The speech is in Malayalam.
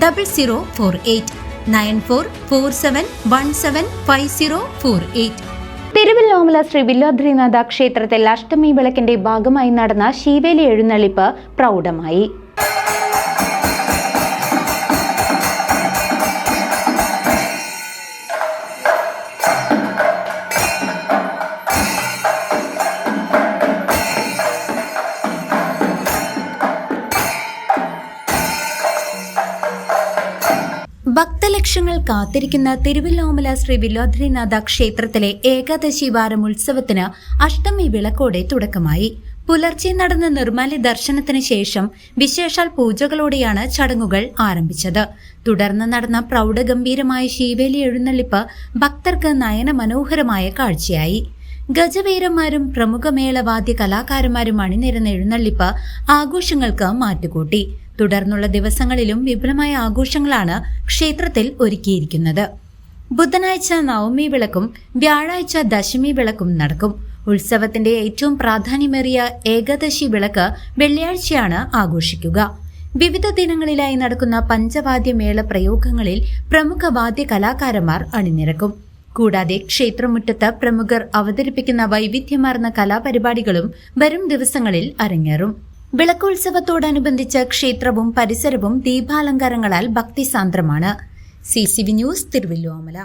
double zero four eight nine four four seven one seven five zero four eight Thiruvallomala Shri Villodrinatha ക്ഷേത്രത്തിൽ അഷ്ടമി വിളക്കിന്റെ ഭാഗമായി നടന്ന ശീവേലി എഴുന്നള്ളിപ്പ് പ്രൗഢമായി. ഭക്തലക്ഷങ്ങൾ കാത്തിരിക്കുന്ന തിരുവല്ലോമല ശ്രീ വില്ലോദ്രിനാഥ ക്ഷേത്രത്തിലെ ഏകാദശി വാരം ഉത്സവത്തിന് അഷ്ടമി വിളക്കോടെ തുടക്കമായി. പുലർച്ചെ നടന്ന നിർമ്മാല്യ ദർശനത്തിന് ശേഷം വിശേഷാൽ പൂജകളോടെയാണ് ചടങ്ങുകൾ ആരംഭിച്ചത്. തുടർന്ന് നടന്ന പ്രൗഢഗംഭീരമായ ശീവേലി എഴുന്നള്ളിപ്പ് ഭക്തർക്ക് നയന മനോഹരമായ കാഴ്ചയായി. ഗജവീരന്മാരും പ്രമുഖ മേളവാദ്യ കലാകാരന്മാരും അണിനിരന്ന എഴുന്നള്ളിപ്പ് ആഘോഷങ്ങൾക്ക് മാറ്റുകൂട്ടി. തുടർന്നുള്ള ദിവസങ്ങളിലും വിപുലമായ ആഘോഷങ്ങളാണ് ക്ഷേത്രത്തിൽ ഒരുക്കിയിരിക്കുന്നത്. ബുധനാഴ്ച നവമി വിളക്കും വ്യാഴാഴ്ച ദശമി വിളക്കും നടക്കും. ഉത്സവത്തിന്റെ ഏറ്റവും പ്രാധാന്യമേറിയ ഏകാദശി വിളക്ക് വെള്ളിയാഴ്ചയാണ് ആഘോഷിക്കുക. വിവിധ ദിനങ്ങളിലായി നടക്കുന്ന പഞ്ചവാദ്യമേള പ്രയോഗങ്ങളിൽ പ്രമുഖ വാദ്യ കലാകാരന്മാർ അണിനിരക്കും. കൂടാതെ ക്ഷേത്രമുറ്റത്ത് പ്രമുഖർ അവതരിപ്പിക്കുന്ന വൈവിധ്യമാർന്ന കലാപരിപാടികളും വരും ദിവസങ്ങളിൽ അരങ്ങേറും. വിളക്കോത്സവത്തോടനുബന്ധിച്ച് ക്ഷേത്രവും പരിസരവും ദീപാലങ്കാരങ്ങളാൽ ഭക്തിസാന്ദ്രമാണ്. C C V news Thiruvallomala